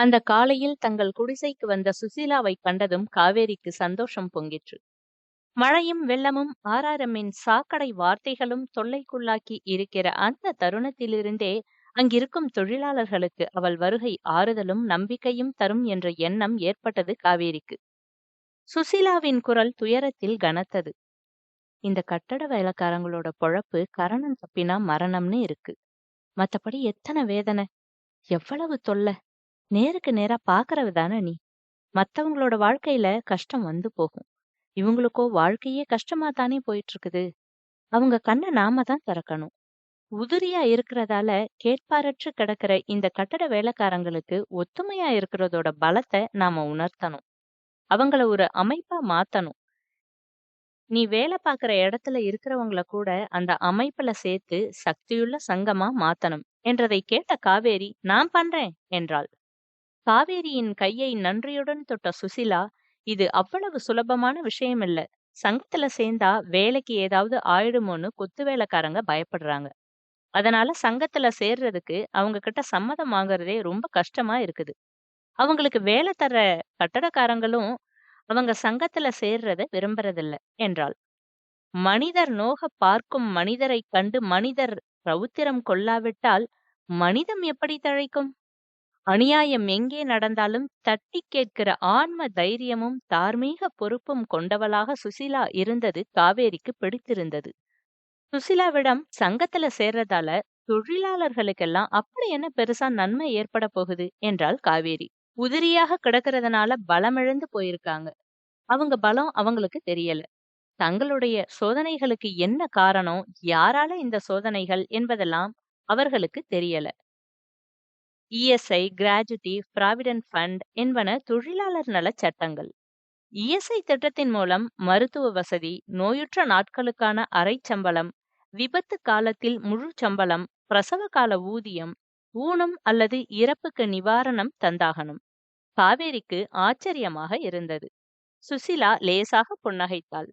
அந்த காலையில் தங்கள் குடிசைக்கு வந்த சுசீலாவை கண்டதும் காவேரிக்கு சந்தோஷம் பொங்கிற்று. மழையும் வெள்ளமும் ஆராரமின் சாக்கடை வார்த்தைகளும் தொல்லைக்குள்ளாக்கி இருக்கிற அந்த தருணத்திலிருந்தே அங்கிருக்கும் தொழிலாளர்களுக்கு அவள் வருகை ஆறுதலும் நம்பிக்கையும் தரும் என்ற எண்ணம் ஏற்பட்டது காவேரிக்கு. சுசீலாவின் குரல் துயரத்தில் கனத்தது. இந்த கட்டட வேலைக்காரங்களோட பொழப்பு கரணம் தப்பினா மரணம்னு இருக்கு. மத்தபடி எத்தனை வேதனை? எவ்வளவு தொல்லை? நேருக்கு நேரா பாக்குறது தானே நீ. மத்தவங்களோட வாழ்க்கையில கஷ்டம் வந்து போகும். இவங்களுக்கோ வாழ்க்கையே கஷ்டமா தானே போயிட்டு இருக்குது அவங்க கண்ணை நாம தான் திறக்கணும். உதிரியா இருக்கிறதால கேட்பாரற்று கிடக்கிற இந்த கட்டட வேலைக்காரங்களுக்கு ஒத்துமையா இருக்கிறதோட பலத்தை நாம உணர்த்தணும். அவங்கள ஒரு அமைப்பா மாத்தணும். நீ வேலை பார்க்குற இடத்துல இருக்கிறவங்கள கூட அந்த அமைப்புல சேர்த்து சக்தியுள்ள சங்கமா மாத்தணும். என்றதை கேட்ட காவேரி நான் பண்றேன் என்றாள். காவேரியின் கையை நன்றியுடன் தொட்ட சுசிலா இது அவ்வளவு சுலபமான விஷயம் இல்ல. சங்கத்துல சேர்ந்தா வேலைக்கு ஏதாவது ஆயிடுமோன்னு கொத்து வேலைக்காரங்க பயப்படுறாங்க. அதனால சங்கத்துல சேர்றதுக்கு அவங்க கிட்ட சம்மதம் வாங்குறதே ரொம்ப கஷ்டமா இருக்குது. அவங்களுக்கு வேலை தர்ற கட்டடக்காரங்களும் அவங்க சங்கத்துல சேர்றத விரும்புறதில்ல என்றாள். மனிதர் நோக பார்க்கும் மனிதரை கண்டு மனிதர் ரவுத்திரம் கொள்ளாவிட்டால் மனிதம் எப்படி தழைக்கும்? அநியாயம் எங்கே நடந்தாலும் தட்டி கேட்கிற ஆன்ம தைரியமும் தார்மீக பொறுப்பும் கொண்டவளாக சுசிலா இருந்தது காவேரிக்கு பிடித்திருந்தது. சுசிலாவிடம் சங்கத்துல சேர்றதால தொழிலாளர்களுக்கெல்லாம் அப்படி என்ன பெருசா நன்மை ஏற்பட போகுது? என்றாள் காவேரி. உதிரியாக கிடக்கிறதுனால பலமிழந்து போயிருக்காங்க. அவங்க பலம் அவங்களுக்கு தெரியல. தங்களுடைய சோதனைகளுக்கு என்ன காரணம்? யாரால இந்த சோதனைகள்? என்பதெல்லாம் அவர்களுக்கு தெரியல. இஎஸ்ஐ கிராஜுட்டி பிராவிடன்ட் ஃபண்ட் என்பன தொழிலாளர் நல சட்டங்கள். இஎஸ்ஐ திட்டத்தின் மூலம் மருத்துவ வசதி நோயுற்ற நாட்களுக்கான அரை சம்பளம் விபத்து காலத்தில் முழு சம்பளம் பிரசவ கால ஊதியம் ஊனம் அல்லது இறப்புக்கு நிவாரணம் தந்தாகணும். காவேரிக்கு ஆச்சரியமாக இருந்தது. சுசிலா லேசாக புன்னகைத்தாள்.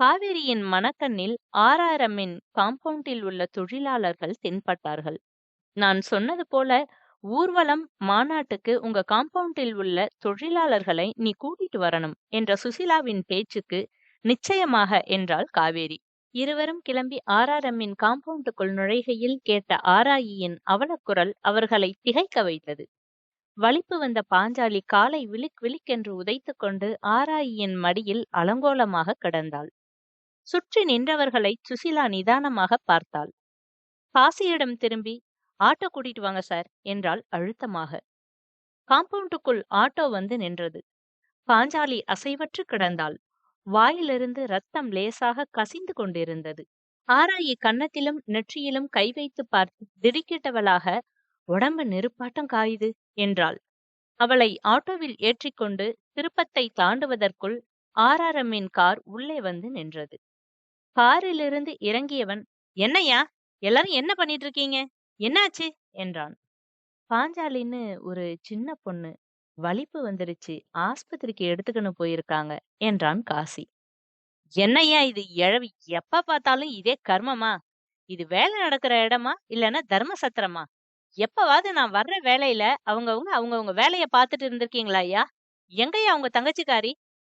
காவேரியின் மனக்கண்ணில் ஆறாயிரமின் காம்பவுண்டில் உள்ள தொழிலாளர்கள் தென்பட்டார்கள். நான் சொன்னது போல ஊர்வலம் மாநாட்டுக்கு உங்க காம்பவுண்டில் உள்ள தொழிலாளர்களை நீ கூட்டிட்டு வரணும் என்ற சுசிலாவின் பேச்சுக்கு நிச்சயமாக என்றாள் காவேரி. இருவரும் கிளம்பி ஆராரம்மின் காம்பவுண்டுக்குள் நுழைகையில் கேட்ட ஆராயியின் அவலக்குரல் அவர்களை திகைக்க வைத்தது. வலிப்பு வந்த பாஞ்சாலி காலை விழிக் விழிக்கென்று உதைத்துக் கொண்டு ஆராயியின் மடியில் அலங்கோலமாக கிடந்தாள். சுற்றி நின்றவர்களை சுசிலா நிதானமாக பார்த்தாள். பாசியிடம் திரும்பி ஆட்டோ கூட்டிட்டு வாங்க சார் என்றாள் அழுத்தமாக. காம்பவுண்டுக்குள் ஆட்டோ வந்து நின்றது. பாஞ்சாலி அசைவற்று கிடந்தாள். வாயிலிருந்து ரத்தம் லேசாக கசிந்து கொண்டிருந்தது. ஆராயி கன்னத்திலும் நெற்றியிலும் கை வைத்து பார்த்து திடுக்கிட்டவளாக உடம்பு நெருப்பாட்டம் காயுது என்றாள். அவளை ஆட்டோவில் ஏற்றிக்கொண்டு திருப்பத்தை தாண்டுவதற்குள் ஆர்ஆர்எம்மின் கார் உள்ளே வந்து நின்றது. காரிலிருந்து இறங்கியவன் என்னையா எல்லாரும் என்ன பண்ணிட்டு இருக்கீங்க? என்னாச்சு? என்றான். பாஞ்சாலின்னு ஒரு சின்ன பொண்ணு வலிப்பு வந்துருச்சு. ஆஸ்பத்திரிக்கு எடுத்துக்கணும் போயிருக்காங்க என்றான் காசி. என்னையா இது? இழவி எப்ப பார்த்தாலும் இதே கர்மமா? இது வேலை நடக்கிற இடமா? இல்லைன்னா தர்ம சத்திரமா? எப்பவாவது நான் வர்ற வேலையில அவங்கவுங்க அவங்கவுங்க வேலையை பார்த்துட்டு இருந்திருக்கீங்களா ஐயா? எங்கய்யா அவங்க தங்கச்சிக்காரி?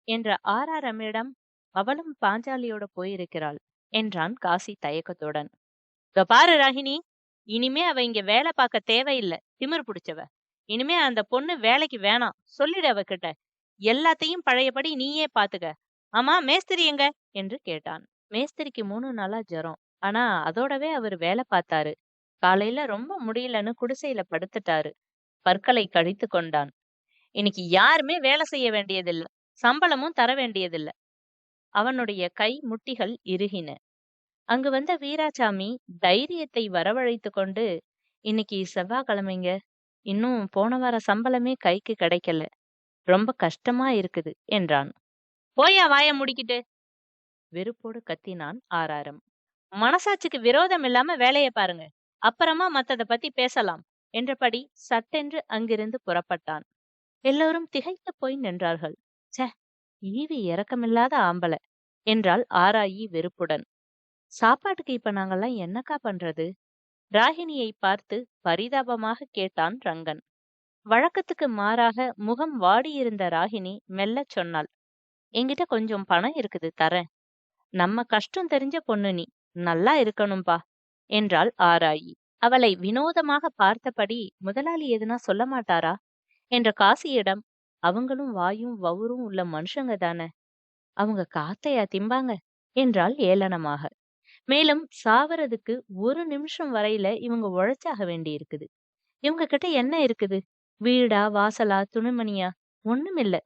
என்ற ஆர். ஆர்எம்மியிடம் அவளும் பாஞ்சாலியோட போயிருக்கிறாள் என்றான் காசி தயக்கத்துடன். பாரு ராகினி இனிமே அவ இங்க வேலை பார்க்க தேவையில்லை. திமிர் பிடிச்சவ. இனிமே அந்த பொண்ணு வேலைக்கு வேணாம். சொல்லிடு அவகிட்ட. எல்லாத்தையும் பழையபடி நீயே பாத்துக்க. ஆமா மேஸ்திரி எங்க? என்று கேட்டான். மேஸ்திரிக்கு மூணு நாளா ஜுரம். ஆனா அதோடவே அவர் வேலை பார்த்தாரு. காலையில ரொம்ப முடியலன்னு குடிசையில படுத்துட்டாரு. பற்களை கழித்து கொண்டான். இன்னைக்கு யாருமே வேலை செய்ய வேண்டியதில்லை. சம்பளமும் தர வேண்டியதில்ல. அவனுடைய கை முட்டிகள் இறுகின. அங்கு வந்த வீராசாமி தைரியத்தை வரவழைத்து கொண்டு இன்னைக்கு செவ்வாய்க்கிழமைங்க. இன்னும் போன வார சம்பளமே கைக்கு கிடைக்கல. ரொம்ப கஷ்டமா இருக்குது என்றான். போயா வாய முடிக்கிட்டு. வெறுப்போடு கத்தினான் ஆராரம் மனசாட்சிக்கு விரோதம் இல்லாம வேலையை பாருங்க. அப்புறமா மத்தத பத்தி பேசலாம் என்றபடி சட்டென்று அங்கிருந்து புறப்பட்டான். எல்லோரும் திகைத்து போய் நின்றார்கள். ச்சே ஈவி இறக்கமில்லாத ஆம்பளை என்றாள் ஆராயி வெறுப்புடன். சாப்பாட்டுக்கு இப்ப நாங்கெல்லாம் என்னக்கா பண்றது? ராகினியை பார்த்து பரிதாபமாக கேட்டான் ரங்கன். வழக்கத்துக்கு மாறாக முகம் வாடியிருந்த ராகினி மெல்ல சொன்னாள். என்கிட்ட கொஞ்சம் பணம் இருக்குது தரேன். நம்ம கஷ்டம் தெரிஞ்ச பொண்ணு நீ. நல்லா இருக்கணும்பா என்றாள் ஆராயி. அவளை வினோதமாக பார்த்தபடி முதலாளி எதுனா சொல்ல மாட்டாரா? என்ற காசியிடம் அவங்களும் வாயும் வவுரும் உள்ள மனுஷங்க தானே. அவங்க காத்தையா திம்பாங்க? என்றாள் ஏளனமாக. மேலும் சாவறதுக்கு ஒரு நிமிஷம் வரையில இவங்க உழைச்சாக வேண்டி இருக்குது இவங்க கிட்ட என்ன இருக்குது? வீடா வாசலா துணிமணியா? ஒண்ணுமில்ல.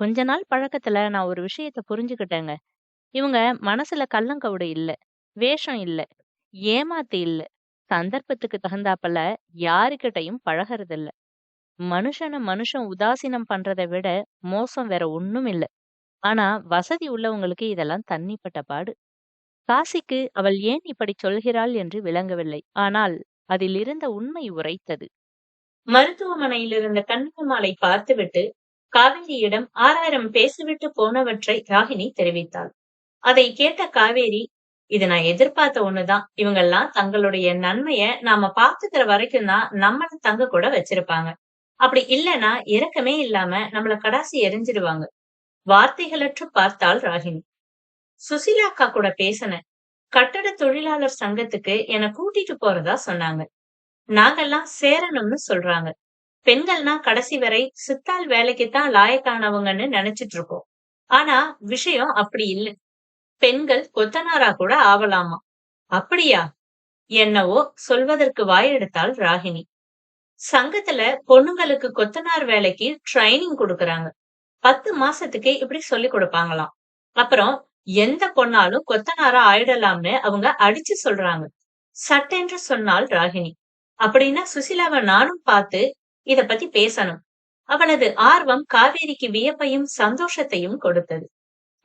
கொஞ்ச நாள் பழக்கத்துல நான் ஒரு விஷயத்த புரிஞ்சுக்கிட்டேங்க. இவங்க மனசுல கள்ளங்கவுடு இல்ல வேஷம் இல்ல ஏமாத்து இல்ல சந்தர்ப்பத்துக்கு தகுந்தாப்பல யாருக்கிட்டையும் பழகறதில்ல. மனுஷன மனுஷன் உதாசீனம் பண்றதை விட மோசம் வேற ஒண்ணும் இல்ல ஆனா வசதி உள்ளவங்களுக்கு இதெல்லாம் தண்ணிப்பட்ட பாடு. காசிக்கு அவள் ஏன் இப்படி சொல்கிறாள் என்று விளங்கவில்லை. ஆனால் அதில் இருந்த உண்மை உரைத்தது. மருத்துவமனையில் இருந்த கண்ணம்மாளை பார்த்துவிட்டு காவேரியிடம் ஆறாயிரம் பேசிவிட்டு போனவற்றை ராகினி தெரிவித்தாள். அதை கேட்ட காவேரி இது நான் எதிர்பார்த்த ஒண்ணுதான். இவங்கெல்லாம் தங்களுடைய நன்மைய நாம பாத்துக்கிற வரைக்கும் தான் நம்மள தங்க கூட வச்சிருப்பாங்க. அப்படி இல்லைன்னா இறக்கமே இல்லாம நம்மள கடாசி எரிஞ்சிடுவாங்க. வார்த்தைகளற்று பார்த்தாள் ராகினி. சுசிலா அக்கா கூட பேசினேன் கட்டட தொழிலாளர் சங்கத்துக்கு என கூட்டிட்டு போறதா சொன்னாங்க. நாங்கெல்லாம் சேரணும்னு சொல்றாங்க. பெண்கள்னா கடைசி வரை சித்தாள் வேலைக்கு தான் லாயக்கானவங்கன்னு நினைச்சிட்டு இருக்கோம். ஆனா விஷயம் அப்படி இல்லை. பெண்கள் கொத்தனாரா கூட ஆவலாமா? அப்படியா? என்னவோ சொல்வதற்கு வாயெடுத்தாள் ராகினி. சங்கத்துல பொண்ணுங்களுக்கு கொத்தனார் வேலைக்கு ட்ரைனிங் கொடுக்கறாங்க. பத்து மாசத்துக்கு இப்படி சொல்லி கொடுப்பாங்களாம். அப்புறம் எந்த பொண்ணாலும் கொத்தனாரா ஆயிடலாம்னு அவங்க அடிச்சு சொல்றாங்க. சட்டென்று சொன்னாள் ராகினி. அப்படின்னா சுசிலாவை நானும் பார்த்து இத பத்தி பேசணும். அவனது ஆர்வம் காவேரிக்கு வியப்பையும் சந்தோஷத்தையும் கொடுத்தது.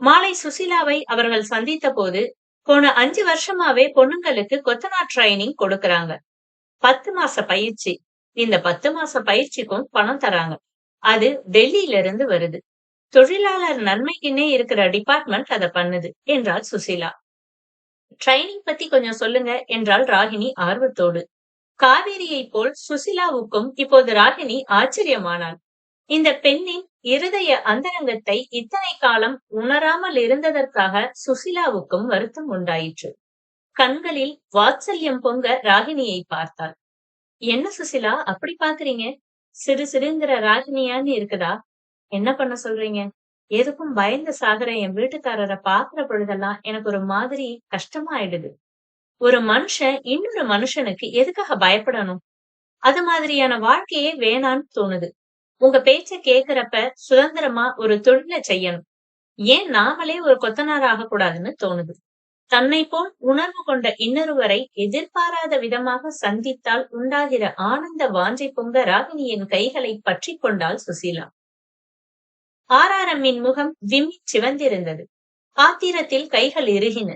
மாலை சுசிலாவை அவர்கள் சந்தித்த போது போன அஞ்சு வருஷமாவே பொண்ணுங்களுக்கு கொத்தனார் ட்ரைனிங் கொடுக்கறாங்க. பத்து மாச பயிற்சி. இந்த பத்து மாச பயிற்சிக்கும் பணம் தராங்க. அது டெல்லியில இருந்து வருது. தொழிலாளர் நன்மைக்குன்னே இருக்கிற டிபார்ட்மெண்ட் அதை பண்ணுது என்றாள் சுசிலா. ட்ரைனிங் பத்தி கொஞ்சம் சொல்லுங்க என்றாள் ராகினி ஆர்வத்தோடு. காவேரியை போல் சுசிலாவுக்கும் இப்போது ராகினி ஆச்சரியமானாள். இந்த பெண்ணின் இருதய அந்தரங்கத்தை இத்தனை காலம் உணராமல் இருந்ததற்காக சுசிலாவுக்கும் வருத்தம் உண்டாயிற்று. கண்களில் வாத்சல்யம் பொங்க ராகினியை பார்த்தாள். என்ன சுசிலா அப்படி பாக்குறீங்க சிறு சிறுங்கிற ராகினியான்னு இருக்குதா? என்ன பண்ண சொல்றீங்க? எதுக்கும் பயந்து சாகுற என் வீட்டுக்காரரை பாக்குற பொழுதெல்லாம் எனக்கு ஒரு மாதிரி கஷ்டமாயிடுது. ஒரு மனுஷன் இன்னொரு மனுஷனுக்கு எதுக்காக பயப்படணும்? அது மாதிரியான வாழ்க்கையே வேணான்னு தோணுது. உங்க பேச்ச கேக்குறப்ப சுதந்திரமா ஒரு தொழில செய்யணும். ஏன் நாமளே ஒரு கொத்தனார் ஆகக்கூடாதுன்னு தோணுது. தன்னை போல் உணர்வு கொண்ட இன்னொருவரை எதிர்பாராத விதமாக சந்தித்தால் உண்டாகிற ஆனந்த வாஞ்சை பொங்க ராகினியின் கைகளை பற்றி கொண்டாள் சுசீலா. ஆராரம்மின் முகம் விம்மி சிவந்திருந்தது. ஆத்திரத்தில் கைகள் இறுகின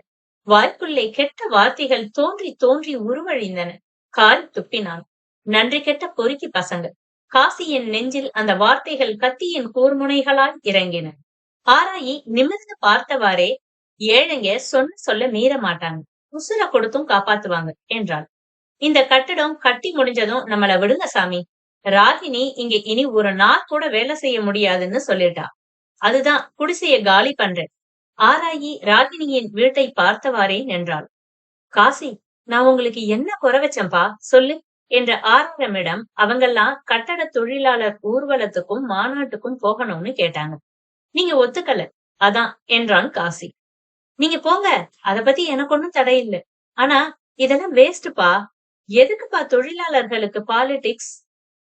வாய்க்குள்ளே கெட்ட வார்த்தைகள் தோன்றி தோன்றி உருவழிந்தன. கால் துப்பினான். நன்றி கெட்ட பொறுக்கி பசங்க. காசியின் நெஞ்சில் அந்த வார்த்தைகள் கத்தியின் கூர்முனைகளால் இறங்கின. ஆராயி நிமிர்ந்து பார்த்தவாறே ஏழைங்க சொன்ன சொல்ல மீற மாட்டாங்க உசுர கொடுத்தும் காப்பாத்துவாங்க என்றாள். இந்த கட்டடம் கட்டி முடிஞ்சதும் நம்மள விடுங்க சாமி. ராகினி இங்க இனி ஒரு நாள் கூட வேலை செய்ய முடியாதுன்னு சொல்லிட்டா. அதுதான் குடிசைய காலி பண்றேன். ஆராயி ராகினியின் வீட்டை பார்த்தவாறே நின்றாள். காசி நான் உங்களுக்கு என்ன குறை வச்சேன்பா? சொல்லு என்ற ஆரம்பமிடம் அவங்கெல்லாம் கட்டட தொழிலாளர் ஊர்வலத்துக்கும் மாநாட்டுக்கும் போகணும்னு கேட்டாங்க. நீங்க ஒத்துக்கல அதான் என்றான் காசி. நீங்க போங்க அத பத்தி எனக்கு ஒன்னும் தடையில்லை. ஆனா இதெல்லாம் வேஸ்ட்பா எதுக்குப்பா தொழிலாளர்களுக்கு பாலிடிக்ஸ்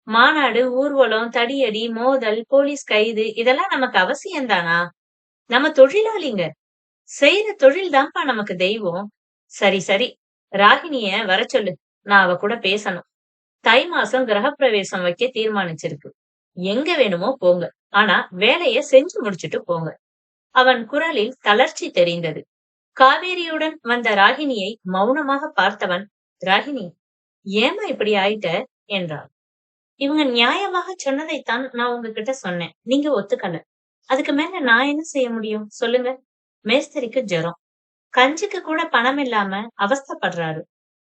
மாநாடு ஊர்வலம் தடியடி மோதல் போலீஸ் கைது இதெல்லாம் நமக்கு அவசியம்தானா? நம்ம தொழிலாளிங்க. செய்யற தொழில் தான்ப்பா நமக்கு தெய்வம். சரி சரி. ராகினிய வர சொல்லு. நான் அவ கூட பேசணும். தை மாசம் கிரகப்பிரவேசம் வைக்க தீர்மானிச்சிருக்கு. எங்க வேணுமோ போங்க. ஆனா வேலைய செஞ்சு முடிச்சிட்டு போங்க. அவன் குரலில் தளர்ச்சி தெரிந்தது. காவேரியுடன் வந்த ராகினியை மௌனமாக பார்த்தவன் ராகினி ஏமா இப்படி ஆயிட்ட? என்றான். இவங்க நியாயமாக சொன்னதைத்தான் நான் உங்ககிட்ட சொன்னேன். நீங்க ஒத்துக்கல. அதுக்கு மேல நான் என்ன செய்ய முடியும்? சொல்லுங்க. மேஸ்திரிக்கு ஜுரம். கஞ்சிக்கு கூட பணம் இல்லாம அவஸ்தப்படுறாரு.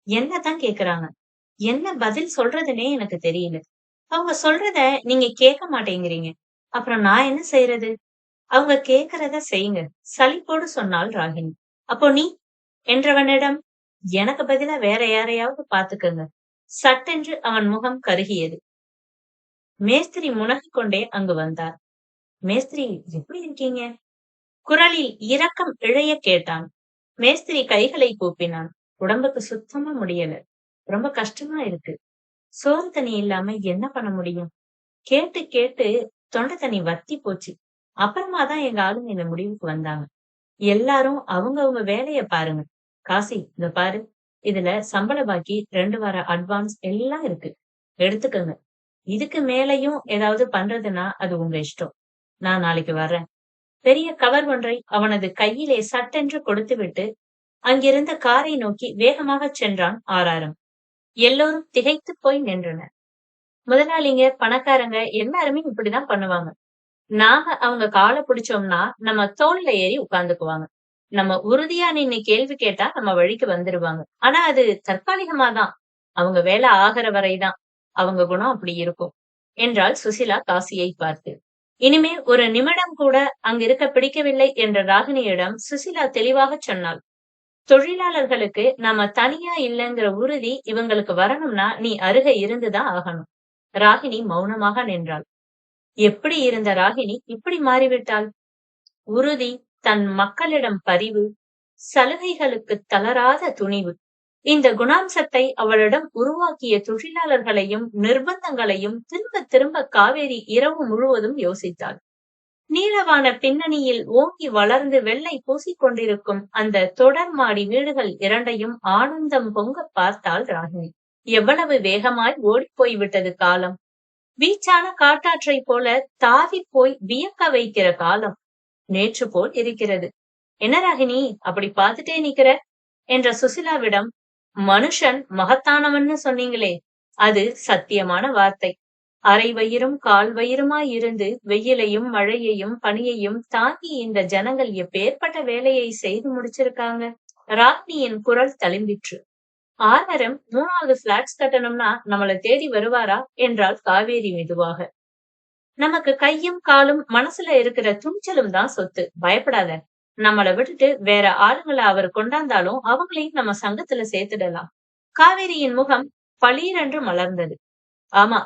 என்னதான் கேக்குறாங்க? என்ன பதில் சொல்றதுன்னே எனக்கு தெரியல. அவங்க சொல்றத நீங்க கேட்க மாட்டேங்கிறீங்க. அப்புறம் நான் என்ன செய்யறது அவங்க கேக்குறத செய்யுங்க. சலிப்போடு சொன்னாள் ராகினி. அப்போ நீ என்றவனிடம் எனக்கு பதிலா வேற யாரையாவது பாத்துக்கங்க சட்டென்று அவன் முகம் கருகியது. மேஸ்திரி முனகிக் கொண்டே அங்கு வந்தார். மேஸ்திரி எப்படி இருக்கீங்க? குரலில் இரக்கம் இழைய கேட்டான். மேஸ்திரி கைகளை கூப்பினான். உடம்புக்கு சுத்தமா முடியல. ரொம்ப கஷ்டமா இருக்கு. சோறு தண்ணி இல்லாம என்ன பண்ண முடியும்? கேட்டு கேட்டு தொண்டை தண்ணி வத்தி போச்சு. அப்புறமா தான் எங்க ஆளுங்க இந்த முடிவுக்கு வந்தாங்க. எல்லாரும் அவங்க அவங்க வேலைய பாருங்க. காசி இந்த பாரு. இதுல சம்பள பாக்கி ரெண்டு வார அட்வான்ஸ் எல்லாம் இருக்கு. எடுத்துக்கங்க. இதுக்கு மேலையும் ஏதாவது பண்றதுன்னா அது உங்க இஷ்டம். நான் நாளைக்கு வர்றேன். பெரிய கவர் ஒன்றை அவனது கையிலே சட்டென்று கொடுத்துவிட்டு அங்கிருந்த காரை நோக்கி வேகமாக சென்றான் ஆராரம் எல்லோரும் திகைத்து போய் நின்றனர். முதலாளிங்க பணக்காரங்க எல்லாருமே இப்படிதான் பண்ணுவாங்க. நாம அவங்க காலை பிடிச்சோம்னா நம்ம தோல்ல ஏறி உட்கார்ந்துக்குவாங்க. நம்ம உறுதியா நின்னு கேள்வி கேட்டா நம்ம வழிக்கு வந்துருவாங்க. ஆனா அது தற்காலிகமா தான் அவங்க வேலை ஆகிற வரைதான். அவங்க குணம் அப்படி இருக்கும். என்றாள் சுசிலா காசியை பார்த்து. இனிமே ஒரு நிமிடம் கூட அங்கிருக்க பிடிக்கவில்லை என்ற ராகினியிடம் சுசிலா தெளிவாக சொன்னாள். தொழிலாளர்களுக்கு நாம தனியா இல்லைங்கிற உறுதி இவங்களுக்கு வரணும்னா நீ அருக இருந்துதான் ஆகணும். ராகினி மௌனமாக நின்றாள். எப்படி இருந்த ராகினி இப்படி மாறிவிட்டாள்? உறுதி தன் மக்களிடம் பரிவு சலுகைகளுக்கு தளராத துணிவு இந்த குணாம்சத்தை அவளிடம் உருவாக்கிய தொழிலாளர்களையும் நிர்பந்தங்களையும் திரும்ப திரும்ப காவேரி இரவு முழுவதும் யோசித்தாள். நீளவான பின்னணியில் ஓங்கி வளர்ந்து வெள்ளை பூசிக்கொண்டிருக்கும் அந்த தொடர் மாடி வீடுகள் இரண்டையும் ஆனந்தம் பொங்க பார்த்தாள் ராகினி. எவ்வளவு வேகமாய் ஓடிப்போய் விட்டது காலம். வீச்சான காட்டாற்றை போல தாவி போய் வியக்க வைக்கிற காலம். நேற்று போல் இருக்கிறது. என்ன ராகினி அப்படி பார்த்துட்டே நிக்கிற? என்ற சுசிலாவிடம் மனுஷன் மகத்தானவன்னு சொன்னீங்களே அது சத்தியமான வார்த்தை. அரை வயிறும் கால் வயிறுமாய் இருந்து வெயிலையும் மழையையும் பனியையும் தாங்கி இந்த ஜனங்கள் எப்பேற்பட்ட வேலையை செய்து முடிச்சிருக்காங்க? ராக்னியின் குரல் தழும்பிற்று. ஆர்வரம் மூணாவது பிளாட்ஸ் கட்டணும்னா நம்மள தேடி வருவாரா? என்றாள் காவேரி மெதுவாக. நமக்கு கையும் காலும் மனசுல இருக்கிற துணிச்சலும் தான் சொத்து. பயப்படாத. நம்மளை விட்டுட்டு வேற ஆளுங்களை அவர் கொண்டாந்தாலும் அவங்களையும் நம்ம சங்கத்துல சேர்த்துடலாம். காவேரியின் முகம் பளீரென்று மலர்ந்தது. ஆமா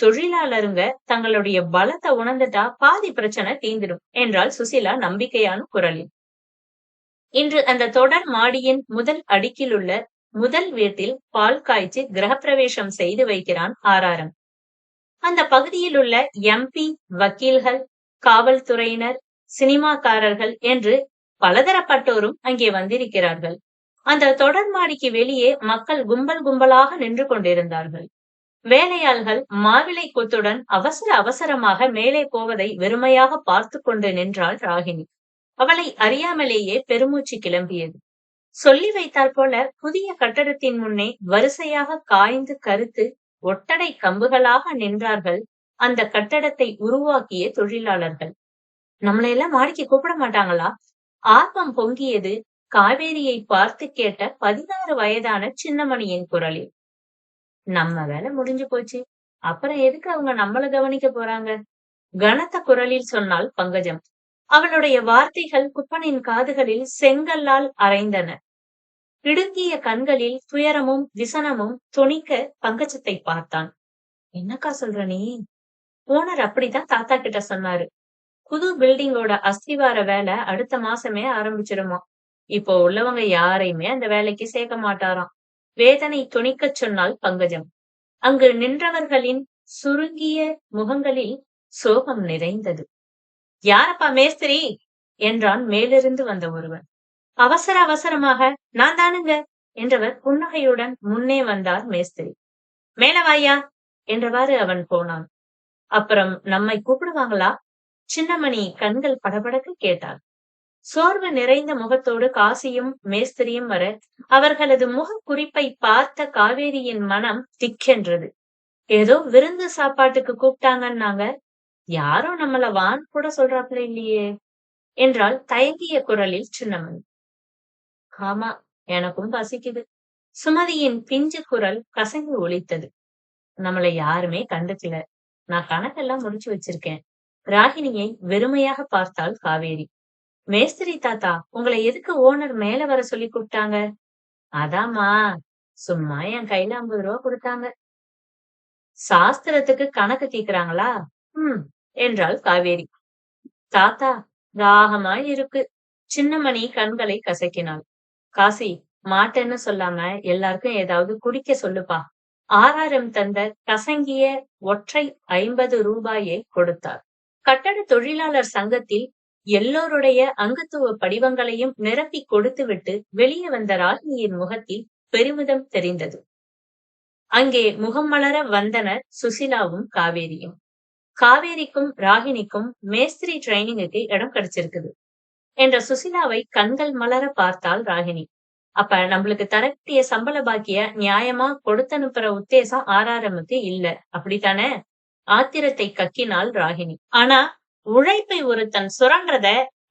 தொழிலாளருங்க தங்களுடைய பலத்தை உணர்ந்துட்டா பாதி பிரச்சனை தீந்துடும் என்றாள் சுசிலா நம்பிக்கையான குரலில். இன்று அந்த தொடர் மாடியின் முதல் அடுக்கில் உள்ள முதல் வீட்டில் பால் காய்ச்சி கிரகப்பிரவேசம் செய்து வைக்கிறான் ஆராரம் அந்த பகுதியில் உள்ள எம்பி வக்கீல்கள் காவல்துறையினர் சினிமாக்காரர்கள் என்று பலதரப்பட்டோரும் அங்கே வந்திருக்கிறார்கள். அந்த தொடர் மாடிக்கு வெளியே மக்கள் கும்பல் கும்பலாக நின்று கொண்டிருந்தார்கள். வேலையாள்கள் மாவிளை கொத்துடன் அவசர அவசரமாக மேலே போவதை வெறுமையாக பார்த்து கொண்டு நின்றாள் ராகினி. அவளை அறியாமலேயே பெருமூச்சு கிளம்பியது. சொல்லி வைத்தால் போல புதிய கட்டடத்தின் முன்னே வரிசையாக காய்ந்து கருத்து ஒட்டடை கம்புகளாக நின்றார்கள் அந்த கட்டடத்தை உருவாக்கிய தொழிலாளர்கள். நம்மளை எல்லாம் மாடிக்கு கூப்பிட மாட்டாங்களா? ஆர்வம் பொங்கியது காவேரியை பார்த்து கேட்ட பதினாறு வயதான சின்னமணியின் குரலில். நம்ம வேலை முடிஞ்சு போச்சு. அப்புறம் எதுக்கு அவங்க நம்மள கவனிக்க போறாங்க? கனத்த குரலில் சொன்னாள் பங்கஜம். அவளுடைய வார்த்தைகள் குப்பனின் காதுகளில் செங்கல்லால் அரைந்தன. இடுங்கிய கண்களில் துயரமும் விசனமும் துணிக்க பங்கஜத்தை பார்த்தான். என்னக்கா சொல்ற நீ? ஓனர் அப்படிதான் தாத்தா கிட்ட சொன்னாரு. புது பில்டிங்கோட அஸ்திவார வேலை அடுத்த மாசமே ஆரம்பிச்சிருமா. இப்போ உள்ளவங்க யாரையுமே அந்த வேலைக்கு சேர்க்க மாட்டாராம். வேதனை துணிக்கச் சொன்னால் பங்கஜம். அங்கு நின்றவர்களின் சுருங்கிய முகங்களில் சோகம் நிறைந்தது. யாரப்பா மேஸ்திரி? என்றான் மேலிருந்து வந்த ஒருவன். அவசர அவசரமாக நான் தானுங்க என்றவர் புன்னகையுடன் முன்னே வந்தார் மேஸ்திரி. மேலவாயா என்றவாறு அவன் போனான். அப்புறம் நம்மை கூப்பிடுவாங்களா? சின்னமணி கண்கள் படபடக்க கேட்டாள். சோர்வு நிறைந்த முகத்தோடு காசியும் மேஸ்திரியும் வர அவர்களது முக குறிப்பை பார்த்த காவேரியின் மனம் திக்கென்றது. ஏதோ விருந்து சாப்பாட்டுக்கு கூப்பிட்டாங்கன்னாங்க யாரோ நம்மள வான் கூட சொல்றாப்புல இல்லையே என்றால் தயங்கிய குரலில் சின்னமணி. ஆமா எனக்கும் பசிக்குது. சுமதியின் பிஞ்சு குரல் கசங்கி ஒழித்தது நம்மள யாருமே கண்டுக்கல. நான் கணக்கெல்லாம் முடிச்சு வச்சிருக்கேன். ராகினியை வெறுமையாக பார்த்தாள் காவேரி. மேஸ்திரி தாத்தா உங்களை எதுக்கு ஓனர் மேல வர சொல்லி கூப்பிட்டாங்க? அதாம்மா சும்மா என் கையில ஐம்பது ரூபா கொடுத்தாங்க. சாஸ்திரத்துக்கு கணக்கு தீக்குறாங்களா ஹம் என்றாள் காவேரி. தாத்தா தாகமா இருக்கு. சின்னமணி கண்களை கசக்கினாள். காசி மாட்டேன்னு சொல்லாம எல்லாருக்கும் ஏதாவது குடிக்க சொல்லுப்பா. ஆறாரம் தந்த கசங்கிய ஒற்றை ஐம்பது ரூபாயை கொடுத்தார். கட்டட தொழிலாளர் சங்கத்தில் எல்லோருடைய அங்கத்துவ படிவங்களையும் நிரப்பி கொடுத்துவிட்டு வெளியே வந்த ராகினியின் முகத்தில் பெருமிதம் தெரிந்தது. அங்கே முகம் மலர வந்தனர் சுசிலாவும் காவேரியும். காவேரிக்கும் ராகினிக்கும் மேஸ்திரி ட்ரைனிங்குக்கு இடம் கிடைச்சிருக்குது என்ற சுசிலாவை கண்கள் மலர பார்த்தாள் ராகினி. அப்ப நம்மளுக்கு தரக்கூடிய சம்பள பாக்கிய நியாயமா கொடுத்தனுப்புற உத்தேசம் ஆர்ஆர்எம்க்கு இல்ல. அப்படித்தானே? ஆத்திரத்தை கக்கினாள் ராகினி ஆனா உழைப்பை ஒருத்தன் சுரண்டத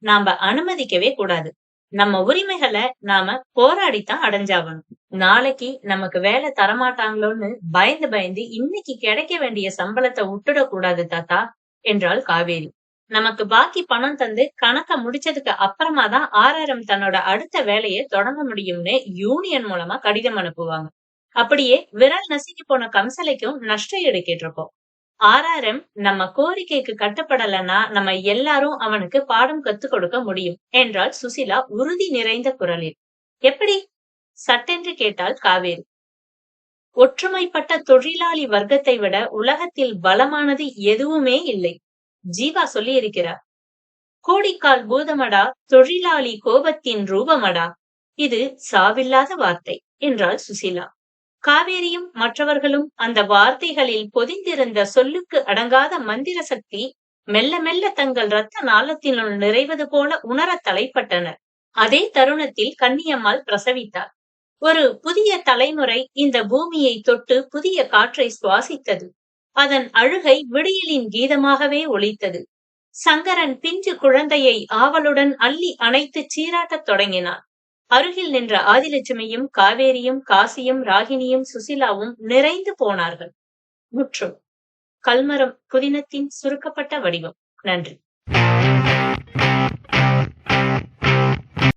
நாம அனுமதிக்கவே கூடாது. நம்ம உரிமைகளை நாம போராடித்தான் அடைஞ்சாகணும். நாளைக்கு நமக்கு வேலை தரமாட்டாங்களோன்னு பயந்து பயந்து இன்னைக்கு கிடைக்க வேண்டிய சம்பளத்தை விட்டுடக்கூடாது தாத்தா என்றாள் காவேரி. நமக்கு பாக்கி பணம் தந்து கணக்க முடிச்சதுக்கு அப்புறமா தான் ஆர்ஆர்எம் தன்னோட அடுத்த வேலையை தொடங்க முடியும்னு யூனியன் மூலமா கடிதம் அனுப்புவாங்க. அப்படியே விரல் நசுங்கி போன கம்சலைக்கும் நஷ்ட ஈடு கேட்டிருப்போம் ஆர்ஆர்எம் நம்ம கோரிக்கைக்கு கட்டுப்படலைன்னா நம்ம எல்லாரும் அவனுக்கு பாடம் கத்து கொடுக்க முடியும் என்றாள் சுசிலா உறுதி நிறைந்த குரலில். எப்படி? சட்டென்று கேட்டாள் காவேரி. ஒற்றுமைப்பட்ட தொழிலாளி வர்க்கத்தை விட உலகத்தில் பலமானது எதுவுமே இல்லை. ஜீவா சொல்லி இருக்கிறார் கோடிக்கால் பூதமடா தொழிலாளி கோபத்தின் ரூபமடா. இது சாவில்லாத வார்த்தை என்றாள் சுசிலா. காவேரியும் மற்றவர்களும் அந்த வார்த்தைகளில் பொதிந்திருந்த சொல்லுக்கு அடங்காத மந்திர சக்தி மெல்ல மெல்ல தங்கள் இரத்த நாளத்தினுள் நிறைவது போல உணர தலைப்பட்டனர். அதே தருணத்தில் கன்னியம்மாள் பிரசவித்தார் ஒரு புதிய தலைமுறை இந்த பூமியை தொட்டு புதிய காற்றை சுவாசித்தது. அதன் அழுகை விடியலின் கீதமாகவே ஒலித்தது. சங்கரன் பிஞ்சு குழந்தையை ஆவலுடன் அள்ளி அணைத்து சீராட்டத் தொடங்கினான். அருகில் நின்ற ஆதிலட்சுமியும் காவேரியும் காசியும் ராகினியும் சுசிலாவும் நிறைந்து போனார்கள். முற்றும். கல்மரம் புதினத்தின் சுருக்கப்பட்ட வடிவம். நன்றி.